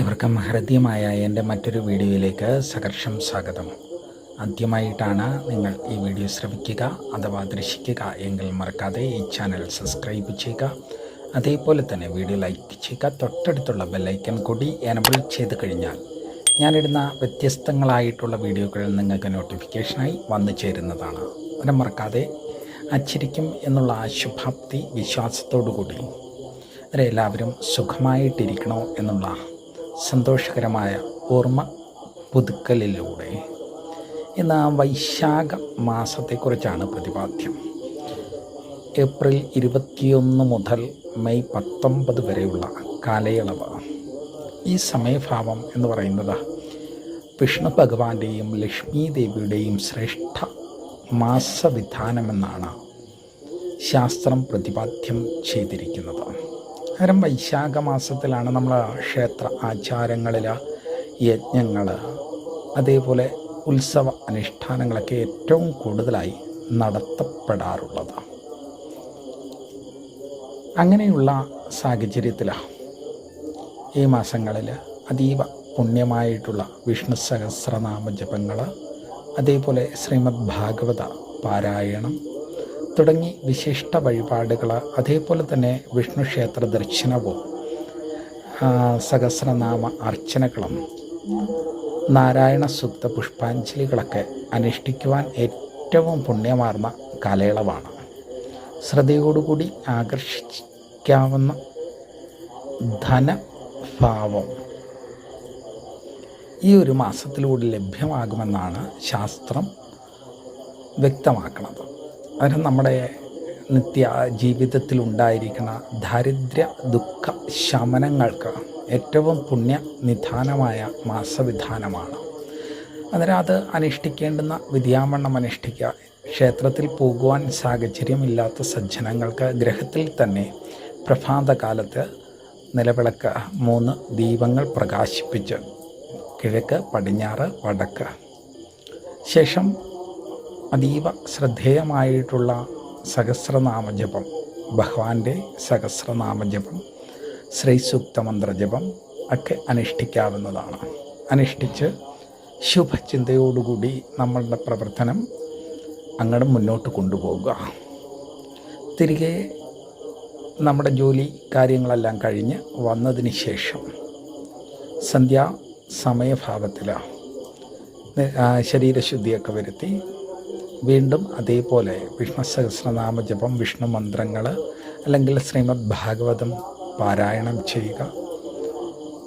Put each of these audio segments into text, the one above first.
എവർക്കും ഹൃദ്യമായ എന്റെ മറ്റൊരു വീഡിയോയിലേക്ക് സഹർഷം സ്വാഗതം. ആദ്യമായിട്ടാണ് നിങ്ങൾ ഈ വീഡിയോ ശ്രമിക്കുക അഥവാ ദർശിക്കുക എങ്കിൽ മറക്കാതെ ഈ ചാനൽ സബ്സ്ക്രൈബ് ചെയ്യുക. അതേപോലെ തന്നെ വീഡിയോ ലൈക്ക് ചെയ്യുക. തൊട്ടടുത്തുള്ള ബെല്ലൈക്കൻ കൂടി എനബിൾ ചെയ്ത് കഴിഞ്ഞാൽ ഞാനിടുന്ന വ്യത്യസ്തങ്ങളായിട്ടുള്ള വീഡിയോകൾ നിങ്ങൾക്ക് നോട്ടിഫിക്കേഷനായി വന്നു ചേരുന്നതാണ്. അത് മറക്കാതെ അച്ചിരിക്കും എന്നുള്ള ആ ശുഭാപ്തി വിശ്വാസത്തോടു കൂടി അവരെല്ലാവരും സുഖമായിട്ടിരിക്കണോ എന്നുള്ള സന്തോഷകരമായ ഓർമ്മ പുതുക്കലിലൂടെ. ഇന്ന് വൈശാഖ മാസത്തെക്കുറിച്ചാണ് പ്രതിപാദ്യം. ഏപ്രിൽ ഇരുപത്തിയൊന്ന് മുതൽ മെയ് പത്തൊമ്പത് വരെയുള്ള കാലയളവ്. ഈ സമയഭാവം എന്ന് പറയുന്നത് വിഷ്ണു ഭഗവാന്റെയും ലക്ഷ്മി ദേവിയുടെയും ശ്രേഷ്ഠ മാസവിധാനമെന്നാണ് ശാസ്ത്രം പ്രതിപാദ്യം ചെയ്തിരിക്കുന്നത്. അന്നേരം വൈശാഖ മാസത്തിലാണ് നമ്മൾ ക്ഷേത്ര ആചാരങ്ങളിൽ യജ്ഞങ്ങൾ അതേപോലെ ഉത്സവ അനുഷ്ഠാനങ്ങളൊക്കെ ഏറ്റവും കൂടുതലായി നടത്തപ്പെടാറുള്ളത്. അങ്ങനെയുള്ള സാഹചര്യത്തിലാണ് ഈ മാസങ്ങളിൽ അതീവ പുണ്യമായിട്ടുള്ള വിഷ്ണു സഹസ്രനാമ ജപങ്ങൾ അതേപോലെ ശ്രീമദ് ഭാഗവത പാരായണം തുടങ്ങി വിശിഷ്ട വഴിപാടുകൾ. അതേപോലെ തന്നെ വിഷ്ണു ക്ഷേത്ര ദർശനവും സഹസ്രനാമ അർച്ചനകളും നാരായണ സുപ്ത പുഷ്പാഞ്ജലികളൊക്കെ അനുഷ്ഠിക്കുവാൻ ഏറ്റവും പുണ്യമാർന്ന കാലയളവാണ്. ശ്രദ്ധയോടുകൂടി ആകർഷിക്കാവുന്ന ധനഭാവം ഈ ഒരു മാസത്തിലൂടെ ലഭ്യമാകുമെന്നാണ് ശാസ്ത്രം വ്യക്തമാക്കുന്നത്. അതിന് നമ്മുടെ നിത്യ ജീവിതത്തിൽ ഉണ്ടായിരിക്കുന്ന ദാരിദ്ര്യ ദുഃഖ ശമനങ്ങൾക്ക് ഏറ്റവും പുണ്യ നിധാനമായ മാസവിധാനമാണ്. അന്നേരം അത് അനുഷ്ഠിക്കേണ്ടുന്ന വിദ്യാമണ്ണം അനുഷ്ഠിക്കുക ക്ഷേത്രത്തിൽ പോകുവാൻ സാഹചര്യമില്ലാത്ത സജ്ജനങ്ങൾക്ക് ഗ്രഹത്തിൽ തന്നെ പ്രഭാതകാലത്ത് നിലവിളക്ക് മൂന്ന് ദീപങ്ങൾ പ്രകാശിപ്പിച്ച് കിഴക്ക് പടിഞ്ഞാറ് വടക്ക്. ശേഷം അതീവ ശ്രദ്ധേയമായിട്ടുള്ള സഹസ്രനാമജപം. ഭഗവാന്റെ സഹസ്രനാമജപം ശ്രീസൂക്ത മന്ത്രജപം ഒക്കെ അനുഷ്ഠിക്കാവുന്നതാണ്. അനുഷ്ഠിച്ച് ശുഭചിന്തയോടുകൂടി നമ്മളുടെ പ്രവർത്തനം അങ്ങോട്ട് മുന്നോട്ട് കൊണ്ടുപോകുക തിരികെ നമ്മുടെ ജോലി കാര്യങ്ങളെല്ലാം കഴിഞ്ഞ് വന്നതിന് ശേഷം സന്ധ്യാ സമയഭാവത്തിൽ ശരീരശുദ്ധിയൊക്കെ വരുത്തി വീണ്ടും അതേപോലെ വിഷ്ണു സഹസ്രനാമ ജപം വിഷ്ണു മന്ത്രങ്ങൾ അല്ലെങ്കിൽ ശ്രീമദ് ഭാഗവതം പാരായണം ചെയ്യുക.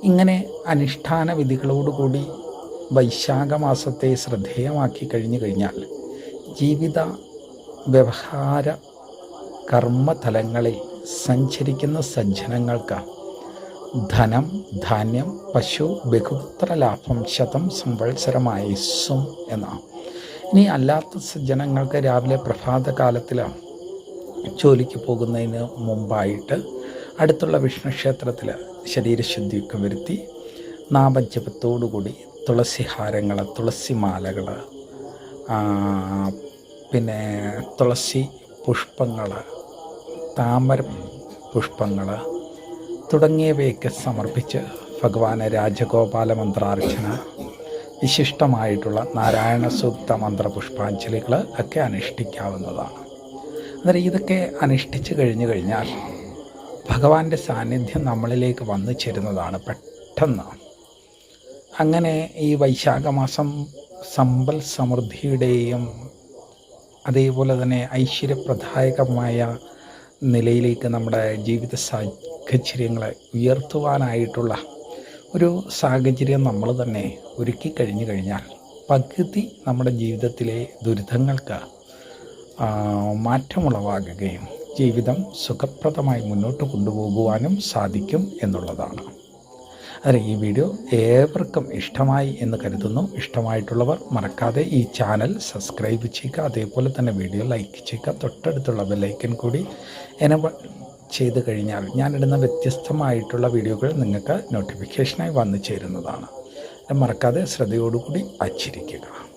ഇങ്ങനെ അനുഷ്ഠാന വിധികളോടുകൂടി വൈശാഖ മാസത്തെ ശ്രദ്ധേയമാക്കി കഴിഞ്ഞു കഴിഞ്ഞാൽ ജീവിത വ്യവഹാര കർമ്മതലങ്ങളിൽ സഞ്ചരിക്കുന്ന സജ്ജനങ്ങൾക്ക് ധനം ധാന്യം പശു ബഹുപുത്ര ലാഭം ശതം സംവത്സരമായി സും എന്നാണ് ഇനി അല്ലാത്ത സജ്ജനങ്ങൾക്ക് രാവിലെ പ്രഭാതകാലത്തിൽ ജോലിക്ക് പോകുന്നതിന് മുമ്പായിട്ട് അടുത്തുള്ള വിഷ്ണു ക്ഷേത്രത്തിൽ ശരീരശുദ്ധിയൊക്കെ വരുത്തി നാമജപത്തോടുകൂടി തുളസിഹാരങ്ങൾ തുളസിമാലകൾ പിന്നെ തുളസി പുഷ്പങ്ങൾ താമര പുഷ്പങ്ങൾ തുടങ്ങിയവയൊക്കെ സമർപ്പിച്ച് ഭഗവാന് രാജഗോപാല മന്ത്രാർച്ചന വിശിഷ്ടമായിട്ടുള്ള നാരായണ സൂക്ത മന്ത്രപുഷ്പാഞ്ജലികൾ ഒക്കെ അനുഷ്ഠിക്കാവുന്നതാണ്. അന്നേരം ഇതൊക്കെ അനുഷ്ഠിച്ചു കഴിഞ്ഞു കഴിഞ്ഞാൽ ഭഗവാന്റെ സാന്നിധ്യം നമ്മളിലേക്ക് വന്നു ചേരുന്നതാണ് പെട്ടെന്ന്. അങ്ങനെ ഈ വൈശാഖമാസം സമ്പൽ സമൃദ്ധിയുടെയും അതേപോലെ തന്നെ ഐശ്വര്യപ്രദായകമായ നിലയിലേക്ക് നമ്മുടെ ജീവിത സാഹചര്യങ്ങളെ ഉയർത്തുവാനായിട്ടുള്ള ഒരു സാഹചര്യം നമ്മൾ തന്നെ ഒരുക്കി കഴിഞ്ഞു കഴിഞ്ഞാൽ പകുതി നമ്മുടെ ജീവിതത്തിലെ ദുരിതങ്ങൾക്ക് മാറ്റമുളവാകുകയും ജീവിതം സുഖപ്രദമായി മുന്നോട്ട് കൊണ്ടുപോകുവാനും സാധിക്കും എന്നുള്ളതാണ്. അതിന് ഈ വീഡിയോ ഏവർക്കും ഇഷ്ടമായി എന്ന് കരുതുന്നു. ഇഷ്ടമായിട്ടുള്ളവർ മറക്കാതെ ഈ ചാനൽ സബ്സ്ക്രൈബ് ചെയ്യുക. അതേപോലെ തന്നെ വീഡിയോ ലൈക്ക് ചെയ്യുക. തൊട്ടടുത്തുള്ള ബെല്ലൈക്കൻ കൂടി എനബിൾ ചെയ്ത് കഴിഞ്ഞാൽ ഞാനിടുന്ന വ്യത്യസ്തമായിട്ടുള്ള വീഡിയോകൾ നിങ്ങൾക്ക് നോട്ടിഫിക്കേഷനായി വന്നു ചേരുന്നതാണ്. മറക്കാതെ ശ്രദ്ധയോടുകൂടി അച്ചിരിക്കുക